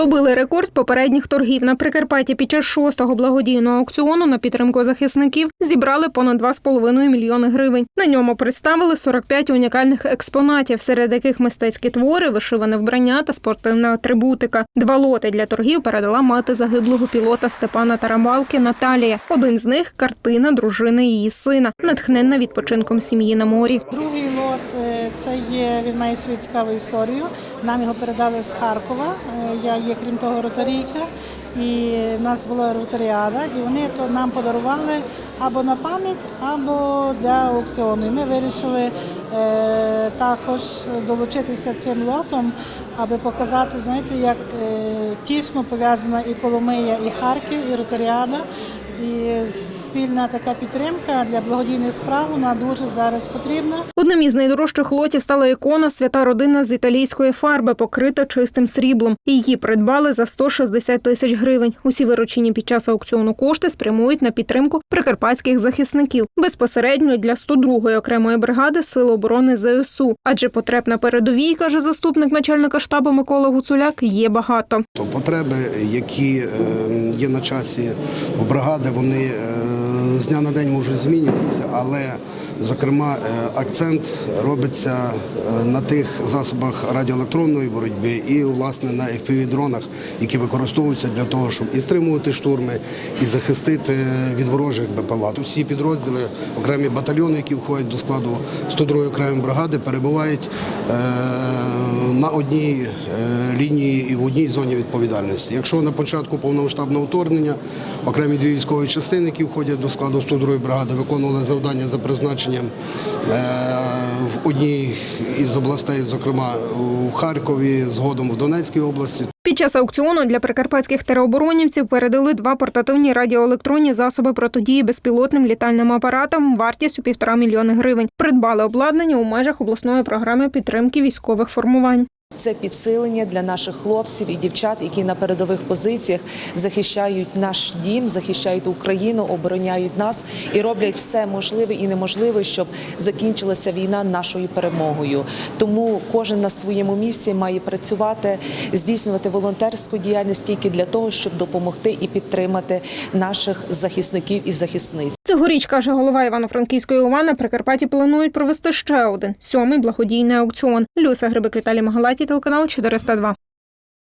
Побили рекорд попередніх торгів на Прикарпатті під час шостого благодійного аукціону на підтримку захисників зібрали понад 2,5 мільйони гривень. На ньому представили 45 унікальних експонатів, серед яких мистецькі твори, вишиване вбрання та спортивна атрибутика. Два лоти для торгів передала мати загиблого пілота Степана Тарамалки Наталія. Один з них картина дружини її сина, натхненна відпочинком сім'ї на морі. Другий це є, він має свою цікаву історію. Нам його передали з Харкова. Е, Я є, крім того, ротарійка. І в нас була ротаріада, і вони то нам подарували або на пам'ять, або для аукціону. І ми вирішили е, також долучитися цим лотом, аби показати, знаєте, як е, тісно пов'язана і Коломия, і Харків, і ротаріада. І спільна така підтримка для благодійних справ вона дуже зараз потрібна. Одним із найдорожчих лотів стала ікона Свята родина з італійської фарби, покрита чистим сріблом. Її придбали за 160 тисяч гривень. Усі виручені під час аукціону кошти спрямують на підтримку прикарпатських захисників безпосередньо для 102-ї окремої бригади Сил оборони ЗСУ. Адже потреб на передовій, каже заступник начальника штабу Микола Гуцуляк, є багато. Потреби, які е, є на часі в бригади, вони е, з дня на день можуть змінюватися, але зокрема е, акцент робиться е, на тих засобах радіоелектронної боротьби і власне на FPV-дронах, які використовуються для того, щоб і стримувати штурми, і захистити від ворожих БПЛА. Усі підрозділи, окремі батальйони, які входять до складу 102-ї окремої бригади, перебувають е, на одній лінії і в одній зоні відповідальності. Якщо на початку повномасштабного вторгнення окремі дві військові частини, які входять до складу 102-ї бригади, виконували завдання за призначенням е, в одній із областей, зокрема в Харкові, згодом в Донецькій області. Під час аукціону для прикарпатських тероборонівців передали два портативні радіоелектронні засоби протидії безпілотним літальним апаратам вартістю півтора мільйони гривень. Придбали обладнання у межах обласної програми підтримки військових формувань. Це підсилення для наших хлопців і дівчат, які на передових позиціях захищають наш дім, захищають Україну, обороняють нас і роблять все можливе і неможливе, щоб закінчилася війна нашою перемогою. Тому кожен на своєму місці має працювати, здійснювати волонтерську діяльність тільки для того, щоб допомогти і підтримати наших захисників і захисниць. Цьогоріч, каже голова Івано-Франківської ОВА, на Прикарпатті планують провести ще один сьомий благодійний аукціон. Люся Грибик Віталій Магалаті, телеканал 402.